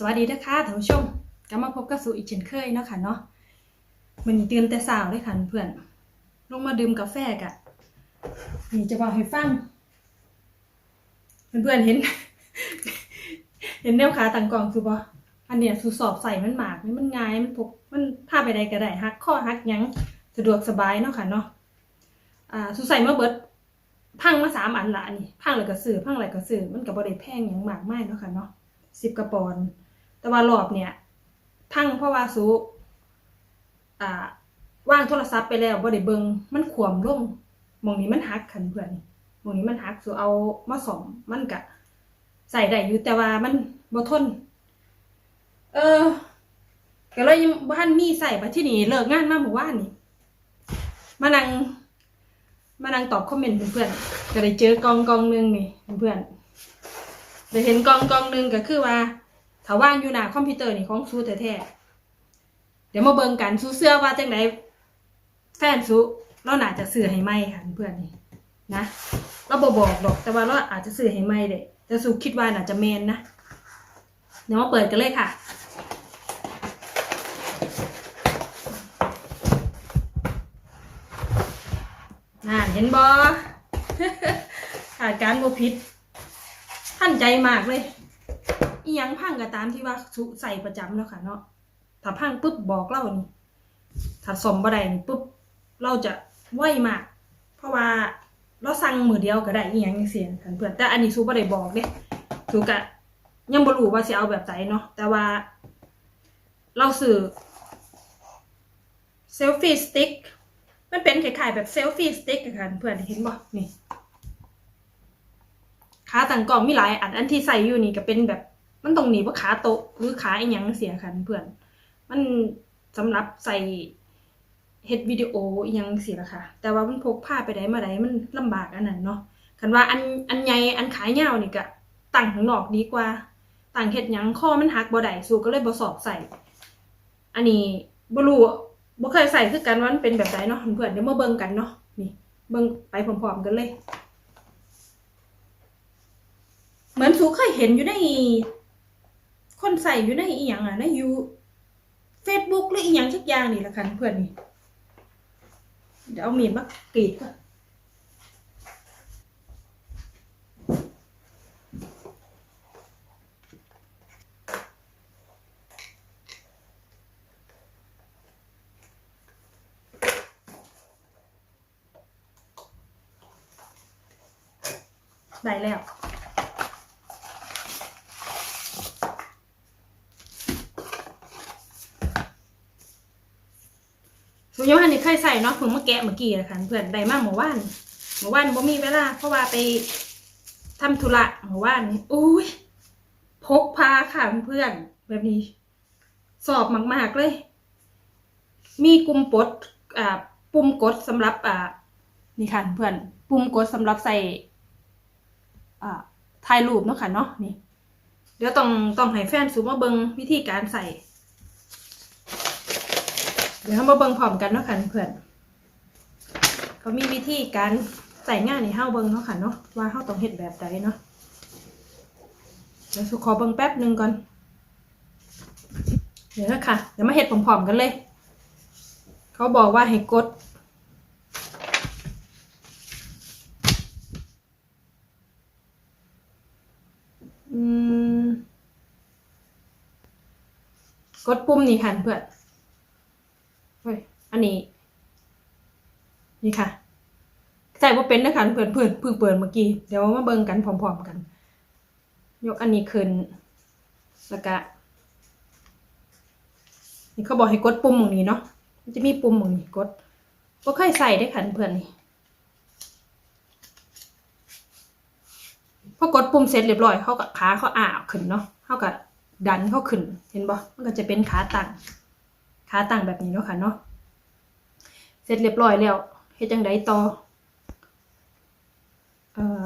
สวัสดีนะคะท่านผู้ชมกลับมาพบกับสูอีกเช่นเคยเนาะค่ะเนาะมันนี้ตื่นแต่สาวเลยค่ะเพื่อน ลงมาดื่มกาแฟกะนี่จะบอกให้ฟังเพื่อนๆเห็น เห็นแนวขาต่างกล่องคือบ่อันเนี้ยสูสอบใส่มันหมากมันง่ายมันพกมันพาไปใดก็ได้ฮักข้อฮักยังสะดวกสบายเนาะค่ะเนาะอ่าสูใส่เมาเบิดพังมาสามอันละนี่พังเลยก็ซื้อพังอะไรก็ซื้อมันก็บ่ได้แพงหยังมากมายเนาะค่ะเนาะสิบกระปอน แต่ว่ารอบเนี่ยพังเพราะว่าสูอ่าว่างโทรศัพท์ไปแล้วบ่ได้เบิงมันขวมลงมองนี้มันหักขันเพื่อนมองนี้มันหักสูเอามาสอมมันกะใส่ได้อยู่แต่ว่ามันบ่ทน เออก็เลยบ้านมีใส่มาที่นี่เลิกงานมาเมื่อวานนี่มานั่งมานั่งตอบคอมเมนต์เพื่อนๆก็ได้เจอกองกองหนึงนี่เพื่อนๆได้เห็นกองกองหนึงก็คือว่า ถ้าว่างอยู่หน้าคอมพิวเตอร์นี่ของซูแท้ๆเดี๋ยวมาเบิ่งกันซูเสื้อว่าจังไดแฟนซูเราน่าจะซื้อให้ไหมค่ะเพื่อนนี่นะเราบ่บอกดอกแต่ว่าเราอาจจะซื้อให้ไหมเด้แต่ซูคิดว่าน่าจะแมนนะเดี๋ยวมาเปิดกันเลยค่ะน่าเห็นบอขาดการบ่ผิดท่านใจมากเลย อียังพังก็ตามที่ว่าสุใส่ประจำแล้วค่ะเนาะถ้าพังปุ๊บบอกเล่านี่ถ้าสมบ่ได้นี่ปุ๊บเราจะไวมาก เพราะว่าเราสั่งมือเดียวก็ได้อียังจังซี่ท่านเพื่อนแต่อันนี้สูบ่ได้บอกเด้สูกะยังบ่รู้ว่าสิเอาแบบไหนเนาะแต่ว่า เราซื้อเซลฟี่สติ๊กมันเป็นคล้ายๆแบบเซลฟี่สติ๊กอะค่ะเพื่อนเห็นบ่นี่ขาต่างกล่องมีหลายอันอันที่ใส่อยู่นี่ก็เป็นแบบ มันตรงนี้ว่าขาโตะหรือขาอียังเสียค่ะเพื่อน มันสำหรับใส่เฮ็ดวิดีโออียังเสียละค่ะ แต่ว่ามันพกพาไปได้มาได้มันลำบากอันนั้นเนาะคันว่าอันอันใหญ่อันขายาวนี่ก็ตั้งข้างนอกดีกว่าตั้งเฮ็ดยังข้อมันหักบ่ได้สูก็เลยบ่สอบใส่ อันนี้บ่รู้บ่เคยใส่คือกันว่ามันเป็นแบบไหนเนาะเพื่อนเดี๋ยวมาเบิ่งกันเนาะนี่เบิ่งไปพร้อมๆกันเลย เหมือนสูเคยเห็นอยู่ใน คนใส่อยู่ในอีหยังอะในยู Facebook หรืออีหยังสักอย่างนี่ละกันเพื่อนนี่เดี๋ยวเอามีดมากรีดก่อนได้แล้ว สุยฮันนี่เคยใส่เนาะเพิ่งมาแกะเมื่อกี้นะคะเพื่อนได้มากเมื่อวานเมื่อวานบ่มีเวลาเพราะว่าไปทำธุระเมื่อวานอุ้ยพกพาค่ะเพื่อนแบบนี้ สอบมาก ๆ เลย มีกุมปดอ่าปุ่มกดสำหรับอ่านี่ค่ะเพื่อน ปุ่มกดสำหรับใส่อ่าถ่ายรูปเนาะค่ะเนาะนี่ เดี๋ยวต้องต้องให้แฟนซูมาเบิงวิธีการใส่ ดี๋ยวเรามาเบิ่งพร้อมกันเนาะค่ะเพื่อนเขามีวิธีการใส่งานในเฮาเบิ่งเนาะค่ะเนาะว่าเฮาต้องเฮ็ดแบบใดเนาะเดี๋ยวสุขอเบิ่งแป๊บหนึ่งก่อน เดี๋ยวนะค่ะ เดี๋ยวมาเฮ็ดพร้อมๆกันเลย เขาบอกว่าให้กดกดปุ่มนี่ค่ะเพื่อน อันนี้ นี่ค่ะใส่ว่าเป็นนะคะเพื่อนเพื่อนเพิ่งเปิดเมื่อกี้เดี๋ยวมาเบิ่งกันพร้อมๆกัน ยกอันนี้ขึ้นแล้วก็นี่เขาบอกให้กดปุ่มตรงนี้เนาะมันจะมีปุ่มตรงนี้กดว่าเคยใส่ได้ค่ะเพื่อนนี่พอกดปุ่มเสร็จเรียบร้อยเขากับขาเขาอ่าขึ้นเนาะเขากับดันเขาขึ้น เห็นบ่มันก็จะเป็นขาตั้ง ขาตั้งแบบนี้เนาะค่ะเนาะเสร็จเรียบร้อยแล้วเฮ็ดจังไดต่อเอ่อ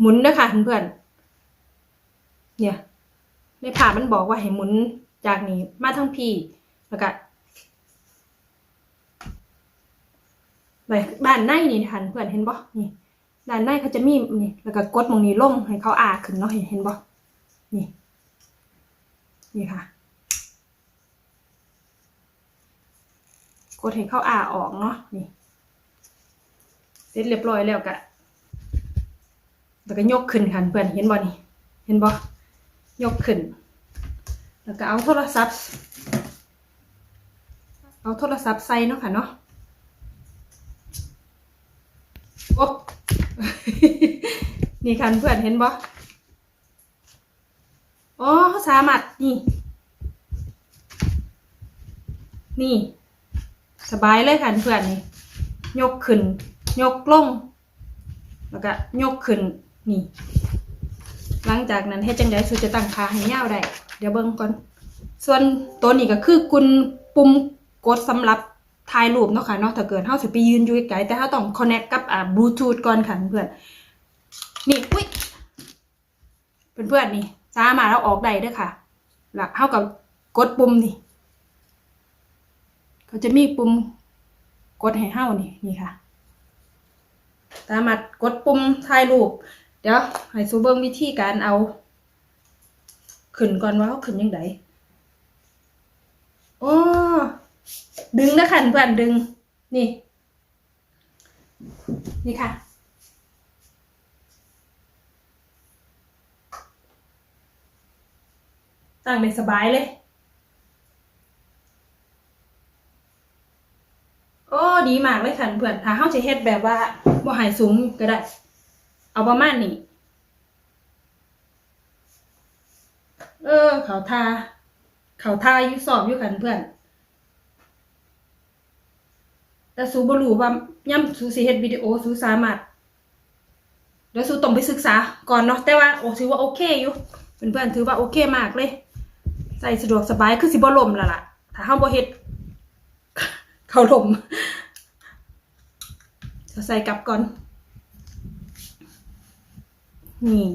หมุนนะคะเพื่อนๆเนี่ย ในภาพมันบอกว่าให้หมุนจากนี้มาทั้งพี่แล้วก็ไปด้านในนี่นะคะเพื่อนเห็นบ่นี่ด้านในเขาจะมีนี่แล้วก็กดตรงนี้ลงให้เขาอาขึ้นเนาะเห็นบ่นี่ นี่ค่ะ กดให้เข้าอ่าออกเนาะนี่เสร็จเรียบร้อยแล้วกะแล้วก็ยกขึ้นค่ะเพื่อนเห็นบ่นี่เห็นบ่ยกขึ้น แล้วก็เอาโทรศัพท์ เอาโทรศัพท์ใส่เนาะค่ะเนาะโอ้นี่ค่ะเพื่อนเห็นบ่อ๋อสามารถนี่ นี่ สบายเลยค่ะเพื่อนนี่ยกขึ้น ยกลง แล้วก็ยกขึ้นนี่ หลังจากนั้นเฮ็ดจังไดสุจะตั้งคาให้ยาวได้ เดี๋ยวเบิ่งก่อน ส่วนตัวนี้ก็คือกุญปุ่มกดสำหรับถ่ายรูปเนาะค่ะเนาะถ้าเกิดเฮาสิไปยืนอยู่ไกลๆแต่เฮาต้อง connect กับอ่าบลูทูธก่อนค่ะเพื่อนนี่อุ้ยเพื่อนๆนี่สามารถเอาออกได้เด้อค่ะหลักเท่ากับกดปุ่มนี่ เขาจะมีปุ่มกดให้เฮานี่นี่ค่ะ สามารถกดปุ่มถ่ายรูป เดี๋ยวให้สูเบิ้งวิธีการเอา ขึ้นก่อนว่าเขาขึ้นยังไงโอ้ดึงนะค่ะเพื่อนดึง นี่ นี่ค่ะตั้งได้สบายเลย โอ้ดีมากเลยค่ะเพื่อนถ้าเฮาจะเฮ็ดแบบว่าบ่หายสูงก็ได้ เอาประมาณนี้ เออ เขาทา เขาทาอยู่สอบอยู่กันเพื่อน แต่สูบ่รู้ว่าย่ำสูสิเฮ็ดวิดีโอสูสามารถเดี๋ยวสูต้องไปศึกษาก่อนเนาะแต่ว่าโอ้ถือว่าโอเคอยู่เพื่อนๆถือว่าโอเคมากเลย ใส่สะดวกสบายคือสิบ่ล่มและล่ะ ถ้าเฮาบ่เฮ็ด เขาลมจะใส่กลับก่อน นี่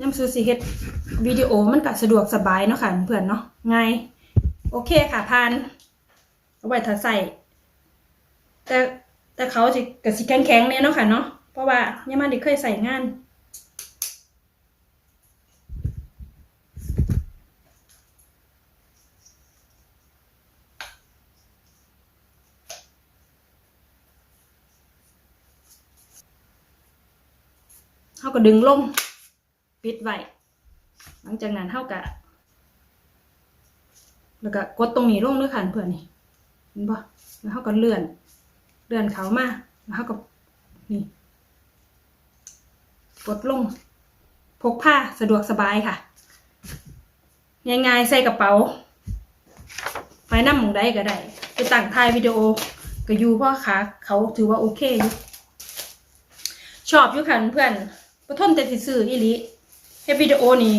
ยำซูสิเฮ็ดวิดีโอมันก็สะดวกสบายเนาะค่ะเพื่อนเนาะง่ายโอเคค่ะพานเอาไว้ถ้าใส่ แต่แต่เขาจะกระสิแข็งๆเนี่ยเนาะค่ะเนาะเพราะว่ายังมันได้เคยใส่งาน เขาก็ดึงลงปิดไว้หลังจากนั้นเขาก็แล้วก็กดตรงนี้ลงด้วยค่ะเพื่อนนี่เห็นปะแล้วเขาก็เลื่อน เลื่อนเขามาแล้วเขาก็นี่กดลง พกผ้าสะดวกสบายค่ะง่ายๆใส่กระเป๋า ไปนั่งมองได้ก็ได้ไปตั้งถ่ายวิดีโอก็อยู่เพราะขาเขาถือว่าโอเคอยู่ชอบอยู่ค่ะเพื่อน ประทนแต่สิซื้ออีหลีเฮ็ดวิดีโอนี่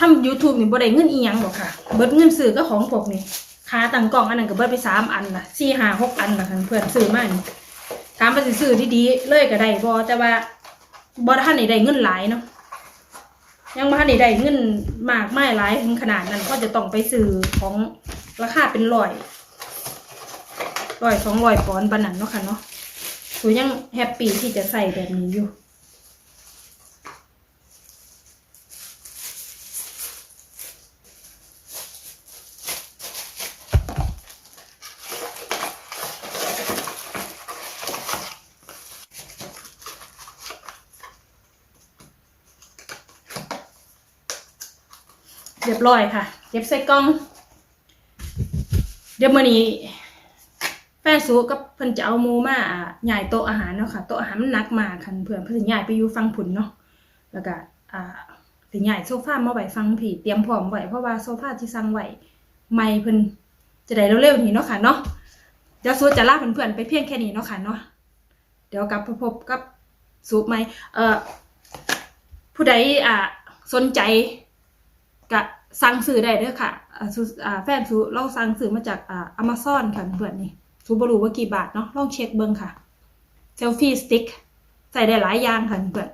ทำ YouTube นี่บ่ได้เงินอีหยังหรอกค่ะ เบิดเงินซื้อก็ของพวกนี้ค่าตั้งกล้องอันนั้นก็เบิดไปสามอันล่ะสี่ห้าหกอันล่ะค่ะเพื่อนซื้อมานี่ถามว่าสิซื้อที่ดีๆเลยก็ได้บ่แต่ว่าบ่ทันได้ได้เงินหลายเนาะยังบ่ทันได้ได้เงินมากมายหลายถึงขนาดนั้นก็จะต้องไปซื้อของราคาเป็นร้อยร้อยสองร้อยปอนด์ปานนั้นเนาะค่ะเนาะหนูยังแฮปปี้ที่จะใส่แบบนี้อยู่ เรียบร้อยค่ะ เก็บใส่กล่อง เดี๋ยวมื้อนี้แฟนสูกับเพิ่นจะเอาหมูมาอ่าย้ายโต๊ะอาหารเนาะค่ะโต๊ะอาหารมันหนักมากค่ะเพื่อนเพิ่นสิย้ายไปอยู่ฝั่งผุนเนาะแล้วก็อ่าสิย้ายโซฟามาไว้ฝั่งผีเตรียมพร้อมไว้เพราะว่าโซฟาที่สั่งไว้ใหม่เพิ่นจะได้เร็วๆนี้เนาะค่ะเนาะเดี๋ยวสูจะลาเพื่อนๆไปเพียงแค่นี้เนาะค่ะเนาะเดี๋ยวกลับพบกับสูใหม่เอ่อผู้ใดอ่าสนใจก็ สั่งซื้อได้เด้อค่ะแฟนสูเราสั่งซื้อมาจากอ่า Amazon ค่ะเพื่อนนี่ซูบารูว่ากี่บาทเนาะลองเช็คเบิ้งค่ะเซลฟี่สติ๊กใส่ได้หลายอย่างค่ะเพื่อน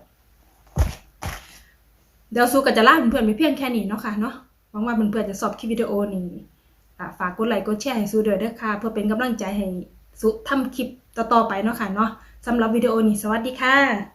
เดี๋ยวซูก็จะลาเพื่อนไปเพียงแค่นี้เนาะค่ะเนาะหวังว่าเพื่อนๆจะสอบคลิปวิดีโอนี้ฝากกดไลค์กดแชร์ให้ซูด้วยเด้อค่ะ เพื่อเป็นกำลังใจให้ซูทำคลิปต่อๆไปเนาะค่ะเนาะสำหรับวิดีโอนี้สวัสดีค่ะ